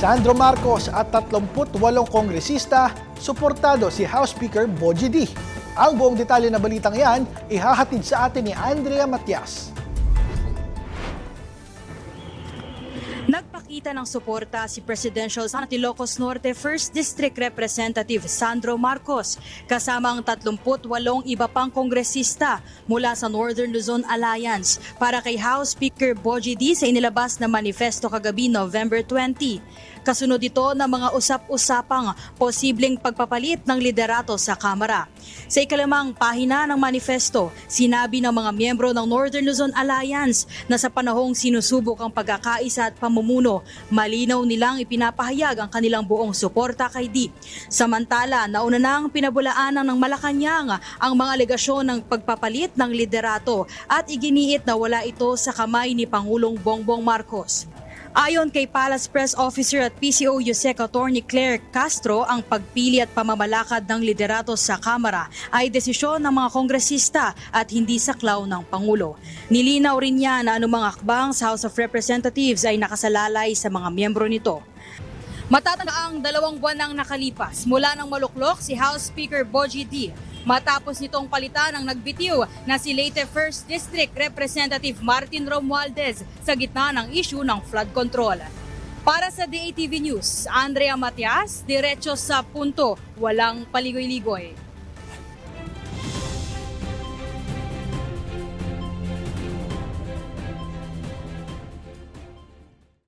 Sandro Marcos at 38 kongresista, suportado si House Speaker Boji. Ang buong detalye na balitang yan, ihahatid sa atin ni Andrea Matias. Nagpakita ng suporta si Presidential San Ilocos Norte 1st District Representative Sandro Marcos kasama ang 38 iba pang kongresista mula sa Northern Luzon Alliance para kay House Speaker Boji D sa inilabas na manifesto kagabi November 20. Kasunod ito ng mga usap-usapang posibleng pagpapalit ng liderato sa Kamara. Sa ikalimang pahina ng manifesto, sinabi ng mga miyembro ng Northern Luzon Alliance na sa panahong sinusubok ang pagkakaisa at pamumuno, malinaw nilang ipinapahayag ang kanilang buong suporta kay D. Samantala, nauna nang pinabulaanan ng Malacanang ang mga alegasyon ng pagpapalit ng liderato at iginiit na wala ito sa kamay ni Pangulong Bongbong Marcos. Ayon kay Palace Press Officer at PCO USEC Attorney Claire Castro, ang pagpili at pamamalakad ng liderato sa Kamara ay desisyon ng mga kongresista at hindi saklaw ng Pangulo. Nilinaw rin niya na anumang akbang sa House of Representatives ay nakasalalay sa mga miyembro nito. Matatanda ang dalawang buwan nang nakalipas mula nang maluklok si House Speaker Boji D matapos nitong palitan ang nagbitiw na si Leyte 1st District Representative Martin Romualdez sa gitna ng issue ng flood control. Para sa DATV News, Andrea Matias, diretso sa punto, walang paligoy-ligoy.